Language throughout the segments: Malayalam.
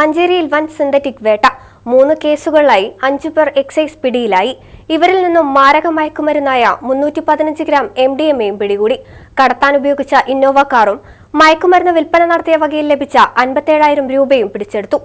മഞ്ചേരിയിൽ വൻ സിന്തറ്റിക് വേട്ട. മൂന്ന് കേസുകളിലായി അഞ്ചു പേർ എക്സൈസ് പിടിയിലായി. ഇവരിൽ നിന്നും മാരക മയക്കുമരുന്നായ മുന്നൂറ്റി പതിനഞ്ച് ഗ്രാം എം ഡി എം എയും പിടികൂടി. കടത്താൻ ഉപയോഗിച്ച ഇന്നോവ കാറും മയക്കുമരുന്ന് വിൽപ്പന നടത്തിയ വകയിൽ ലഭിച്ച അൻപത്തേഴായിരം രൂപയും പിടിച്ചെടുത്തു.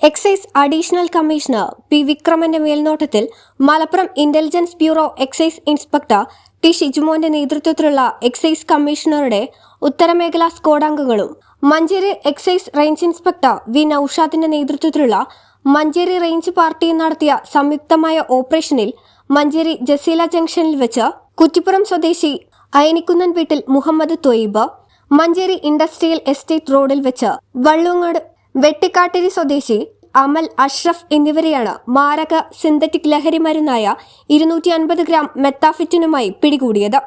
എക്സൈസ് അഡീഷണൽ കമ്മീഷണർ പി വിക്രമന്റെ മേൽനോട്ടത്തിൽ Malappuram intelligence bureau excise inspector T ഷിജുമോന്റെ നേതൃത്വത്തിലുള്ള എക്സൈസ് കമ്മീഷണറുടെ ഉത്തരമേഖലാ സ്ക്വാഡംഗങ്ങളും Manjeri excise range inspector V നൌഷാദിന്റെ നേതൃത്വത്തിലുള്ള മഞ്ചേരി റേഞ്ച് പാർട്ടി നടത്തിയ സംയുക്തമായ ഓപ്പറേഷനിൽ മഞ്ചേരി ജസീല ജംഗ്ഷനിൽ വെച്ച് കുറ്റിപ്പുറം സ്വദേശി അയനിക്കുന്നൻ വീട്ടിൽ മുഹമ്മദ് തൊയ്ബ് മഞ്ചേരി ഇൻഡസ്ട്രിയൽ എസ്റ്റേറ്റ് റോഡിൽ വെച്ച് വള്ളുങ്ങാട് വെട്ടിക്കാട്ടിരി സ്വദേശി അമൽ അഷ്റഫ് എന്നിവരെയാണ് മാരക സിന്തറ്റിക് ലഹരി മരുന്നായ ഇരുന്നൂറ്റി അൻപത് ഗ്രാം മെത്താഫിറ്റിനുമായി പിടികൂടിയത്.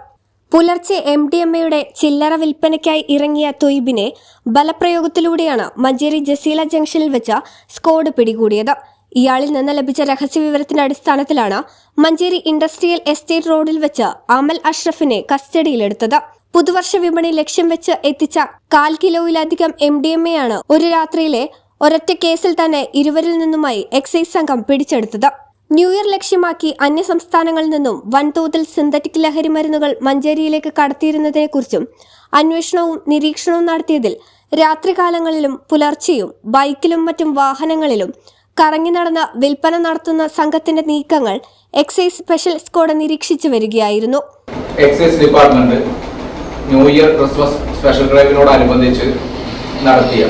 പുലർച്ചെ എം ഡി എം എയുടെ ചില്ലറ വിൽപ്പനയ്ക്കായി ഇറങ്ങിയ തൊയ്ബിനെ ബലപ്രയോഗത്തിലൂടെയാണ് മഞ്ചേരി ജസീല ജംഗ്ഷനിൽ വെച്ച സ്ക്വാഡ് പിടികൂടിയത്. ഇയാളിൽ നിന്ന് ലഭിച്ച രഹസ്യവിവരത്തിന്റെ അടിസ്ഥാനത്തിലാണ് മഞ്ചേരി ഇൻഡസ്ട്രിയൽ എസ്റ്റേറ്റ് റോഡിൽ വെച്ച് അമൽ അഷ്റഫിനെ കസ്റ്റഡിയിലെടുത്തത്. പുതുവർഷ വിപണി ലക്ഷ്യം വെച്ച് എത്തിച്ച കാൽ കിലോയിലധികം എം ഡി എം എ ആണ് ഒരു രാത്രിയിലെ ഒരൊറ്റ കേസിൽ തന്നെ ഇരുവരിൽ നിന്നുമായി എക്സൈസ് സംഘം പിടിച്ചെടുത്തത്. ന്യൂ ഇയർ ലക്ഷ്യമാക്കി അന്യ സംസ്ഥാനങ്ങളിൽ നിന്നും വൻതോതിൽ സിന്തറ്റിക് ലഹരി മരുന്നുകൾ മഞ്ചേരിയിലേക്ക് കടത്തിയിരുന്നതിനെക്കുറിച്ചും അന്വേഷണവും നിരീക്ഷണവും നടത്തിയതിൽ രാത്രികാലങ്ങളിലും പുലർച്ചെയും ബൈക്കിലും മറ്റും വാഹനങ്ങളിലും കറങ്ങി നടന്ന വിൽപ്പന നടത്തുന്ന സംഘത്തിന്റെ നീക്കങ്ങൾ എക്സൈസ് സ്പെഷ്യൽ സ്ക്വാഡ് നിരീക്ഷിച്ചു വരികയായിരുന്നു. Excise department new year Christmas special ഡ്രൈവിനോടനുബന്ധിച്ച് നടത്തിയ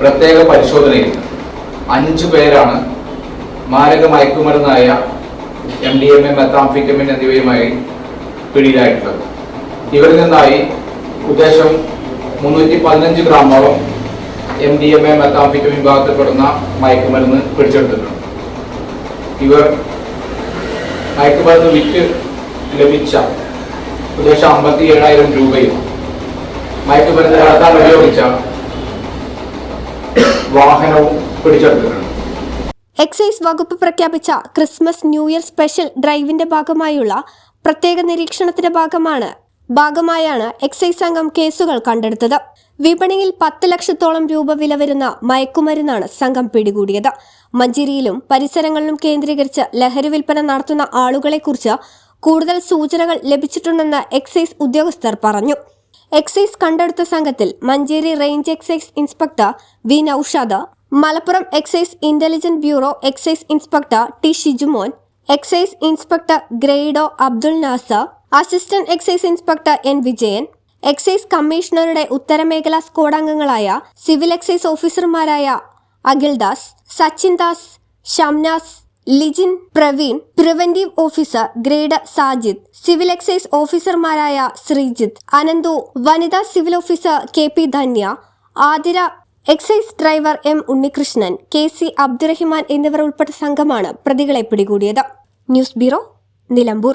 പ്രത്യേക പരിശോധനയിൽ അഞ്ചു പേരാണ് മാരക മയക്കുമരുന്നായ M D M A methamphetamine എന്നിവയുമായി പിടിയിലായിട്ടുള്ളത്. ഇവരിൽ നിന്നായി ഉദ്ദേശം മുന്നൂറ്റി പതിനഞ്ച് ഗ്രാമോളം M D M A methamphetamine വിഭാഗത്തിൽപ്പെടുന്ന മയക്കുമരുന്ന് പിടിച്ചെടുത്തിട്ടുണ്ട്. ഇവർ മയക്കുമരുന്ന് വിറ്റ് ലഭിച്ച ഏകദേശം അമ്പത്തി ഏഴായിരം രൂപയും മയക്കുമരുന്ന് കടത്താൻ ഉപയോഗിച്ച വാഹനവും പിടിച്ചെടുത്തിട്ടുണ്ട്. എക്സൈസ് വകുപ്പ് പ്രഖ്യാപിച്ച ക്രിസ്മസ് ന്യൂ ഇയർ സ്പെഷ്യൽ ഡ്രൈവിന്റെ ഭാഗമായുള്ള പ്രത്യേക നിരീക്ഷണത്തിന്റെ ഭാഗമാണ് ഭാഗമായാണ് എക്സൈസ് സംഘം കേസുകൾ കണ്ടെടുത്തത്. വിപണിയിൽ പത്ത് ലക്ഷത്തോളം രൂപ വില വരുന്ന മയക്കുമരുന്നാണ് സംഘം പിടികൂടിയത്. മഞ്ചേരിയിലും പരിസരങ്ങളിലും കേന്ദ്രീകരിച്ച് ലഹരി വിൽപ്പന നടത്തുന്ന ആളുകളെക്കുറിച്ച് കൂടുതൽ സൂചനകൾ ലഭിച്ചിട്ടുണ്ടെന്ന് എക്സൈസ് ഉദ്യോഗസ്ഥർ പറഞ്ഞു. എക്സൈസ് കണ്ടെടുത്ത സംഘത്തിൽ Manjeri range excise inspector V Naushad Malappuram excise intelligent bureau excise inspector T Shijumon excise inspector ഗ്രേഡോ Abdul Nasar assistant excise inspector N Vijayan excise കമ്മീഷണറുടെ ഉത്തരമേഖലാ സ്ക്വാഡംഗങ്ങളായ സിവിൽ എക്സൈസ് ഓഫീസർമാരായ Akhildas Sachin Das Shamnas Lijin Praveen preventive officer grade Sajid civil excise ഓഫീസർമാരായ ശ്രീജിത്ത് അനന്തു വനിതാ civil officer K P Dhanya Athira excise driver M Unnikrishnan K C Abdurahiman എന്നിവർ ഉൾപ്പെട്ട സംഘമാണ് പ്രതികളെ പിടികൂടിയത്. News bureau Nilambur.